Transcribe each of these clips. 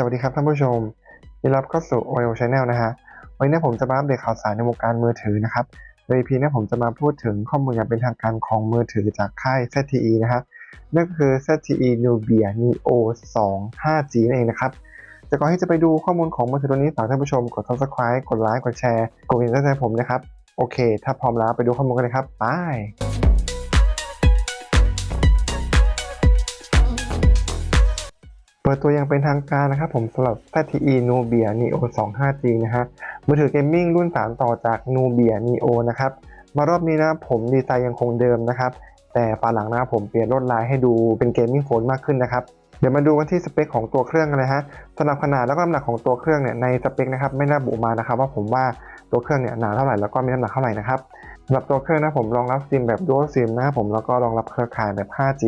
สวัสดีครับท่านผู้ชมยินดีรับเข้าสู่ Oil Channel นะฮะ วันนี้ผมจะมาอัปเดตข่าวสารในวงการมือถือนะครับ โดย EP นี้ผมจะมาพูดถึงข้อมูลอย่างเป็นทางการของมือถือจากค่าย ZTE นะครับ นั่นคือ ZTE Nubia Neo 2 5G นั่นเองนะครับ แต่ก่อนที่จะไปดูข้อมูลของมือถือตัวนี้ฝากท่านผู้ชมกด subscribe กดไลค์ กดแชร์ กดกระดิ่งแจ้งผมนะครับ โอเค ถ้าพร้อมแล้วไปดูข้อมูลกันเลยครับ ไป ปิดตัวอย่างเป็นทางการนะครับผมสำหรับ ZTE Nubia Neo 2 5G นะฮะมือถือเกมมิ่งรุ่น 3 ต่อจาก Nubia Neo นะครับ มารอบนี้นะผมดีไซน์ยังคงเดิมนะครับ แต่ฝาหลังน้าผมเปลี่ยนลวดลายให้ดูเป็นเกมมิ่งโฟนมากขึ้นนะครับ เดี๋ยวมาดูกันที่สเปคของตัวเครื่องกันเลยฮะสำหรับขนาดแล้วก็น้ำหนักของตัวเครื่องเนี่ยในสเปคนะครับไม่ระบุมานะครับ ว่าผมว่าตัวเครื่องเนี่ยหนาเท่าไหร่แล้วก็มีน้ำหนักเท่าไหร่นะครับสำหรับตัวเครื่องนะผมรองรับซิมแบบ Dual SIM นะครับผมแล้วก็รองรับเครือข่ายแบบ 5G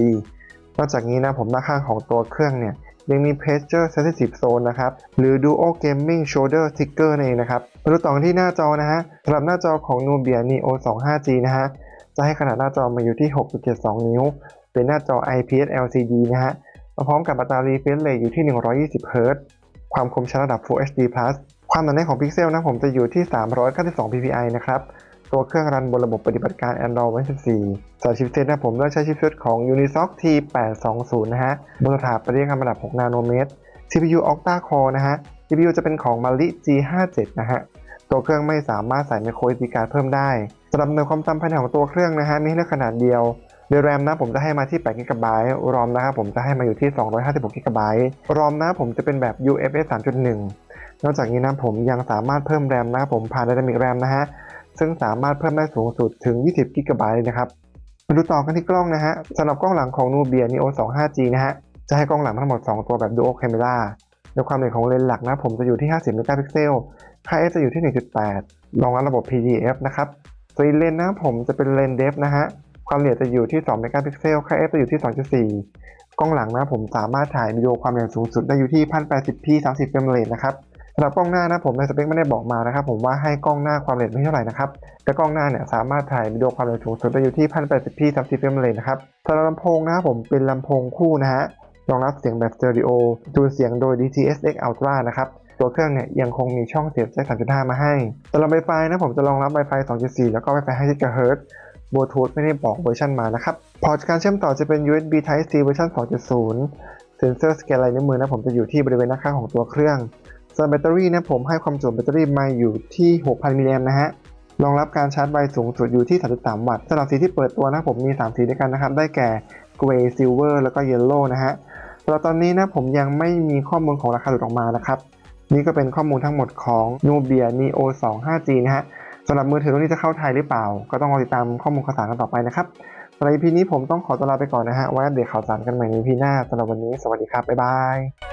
นอกจากนี้นะผมด้านข้างของตัวเครื่องเนี่ย ยังมี Pressure Sensitive Zone นะครับ หรือ Dual Gaming Shoulder Trigger นั่นเองนะครับมาดูต่อที่หน้าจอนะฮะสำหรับหน้าจอของ Nubia Neo 2 5G นะฮะ จะให้ขนาดหน้าจอมาอยู่ที่ 6.72 นิ้ว เป็นหน้าจอ IPS LCD นะฮะ มาพร้อมกับอัตรา refresh rate อยู่ที่ 120 Hz ความคมชัดระดับ Full HD+ plus ความหนาแน่นของพิกเซลนะผมจะอยู่ที่ 392 ppi นะครับ ตัวเครื่องรันบนระบบปฏิบัติการ Android 14สายชิปเซตนะผมเลือกใช้ชิปเซตของ Unisoc T820 นะฮะบนฐานประเรียกระดับ 6 นาโนเมตร CPU Octa Core นะฮะ CPU จะเป็นของ Mali G57 นะฮะ ตัวเครื่องไม่สามารถใส่ micro SD card เพิ่มได้สำหรับหน่วยความจำภายในของตัวเครื่องนะฮะมีให้เลือกขนาดเดียวโดย RAM นะผมจะให้มาที่ 8 g b ROM นะครับผมจะให้มาอยู่ที่ 256 g b ROM นะผมจะเป็นแบบ UFS 3.1 นอกจากนี้นะผมยังสามารถเพิ่ม RAM นะครับผมผ่าน Dynamic RAM นะฮะ ซึ่งสามารถเพิ่มได้สูงสุดถึง 20 g b เลยนะครับ มาดูต่อกันที่กล้องนะฮะสำหรับกล้องหลังของ Nubia Neo 2 5G นะฮะ จะให้กล้องหลังทั้งหมด 2 ตัวแบบ Dual Camera โดยความละเอียดของเลนส์หลักนะผมจะอยู่ที่ 50 เมกะพิกเซล ค่า f จะอยู่ที่ 1.8 รองรับระบบ PDF นะครับ ส่วนอีเลนส์นะผมจะเป็นเลนส์ depth นะฮะ ความละเอียดจะอยู่ที่ 2 เมกะพิกเซล ค่า f จะอยู่ที่ 2.4 กล้องหลังนะผมสามารถถ่ายวิดีโอความละเอียดสูงสุดได้อยู่ที่ 1080p 30เฟรมเรทนะครับ สำหรับกล้องหน้านะผมในสเปคไม่ได้บอกมานะครับผมว่าให้กล้องหน้าความละเอียดไม่เท่าไหร่นะครับแต่กล้องหน้าเนี่ยสามารถถ่ายวิดีโอความละเอียดสูงสุดได้อยู่ที่ 1080p 30เฟรมเรทนะครับสำหรับลำโพงนะครับผมเป็นลำโพงคู่นะฮะรองรับเสียงแบบสเตอริโอจูนเสียงโดย DTS:X Ultra นะครับตัวเครื่องเนี่ยยังคงมีช่องเสียบแจ็ค3.5 มาให้สำหรับ Wi-Fi นะผมจะรองรับ Wi-Fi 2.4 แล้วก็ Wi-Fi 5 GHz บลูทูธไม่ได้บอกเวอร์ชันมานะครับ พอร์ตการเชื่อมต่อจะเป็น USB Type C เวอร์ชัน2.0 เซนเซอร์สแกนลายนิ้วมือนะผมจะอยู่ที่บริเวณหน้าข้างของตัวเครื่อง ส่วนแบตเตอรี่นะผมให้ความจุแบตเตอรี่มาอยู่ที่ 6,000 มิลลิแอมป์นะฮะรองรับการชาร์จไวสูงสุดอยู่ที่ 33 วัตต์สำหรับสีที่เปิดตัวนะผมมี 3 สีด้วยกันนะครับ ได้แก่ Gray Silver แล้วก็ Yellow นะฮะสำหรับตอนนี้นะผมยังไม่มีข้อมูลของราคาหลุดออกมานะครับ นี่ก็เป็นข้อมูลทั้งหมดของ Nubia Neo 2 5G นะฮะสำหรับมือถือรุ่นนี้จะเข้าไทยหรือเปล่า ก็ต้องรอติดตามข้อมูลข่าวสารกันต่อไปนะครับสำหรับ EP นี้ผมต้องขอตัวลาไปก่อนนะฮะไว้อัปเดตข่าวสารกันใหม่ใน EP หน้าสำหรับวันนี้สวัสดีครับบ๊ายบาย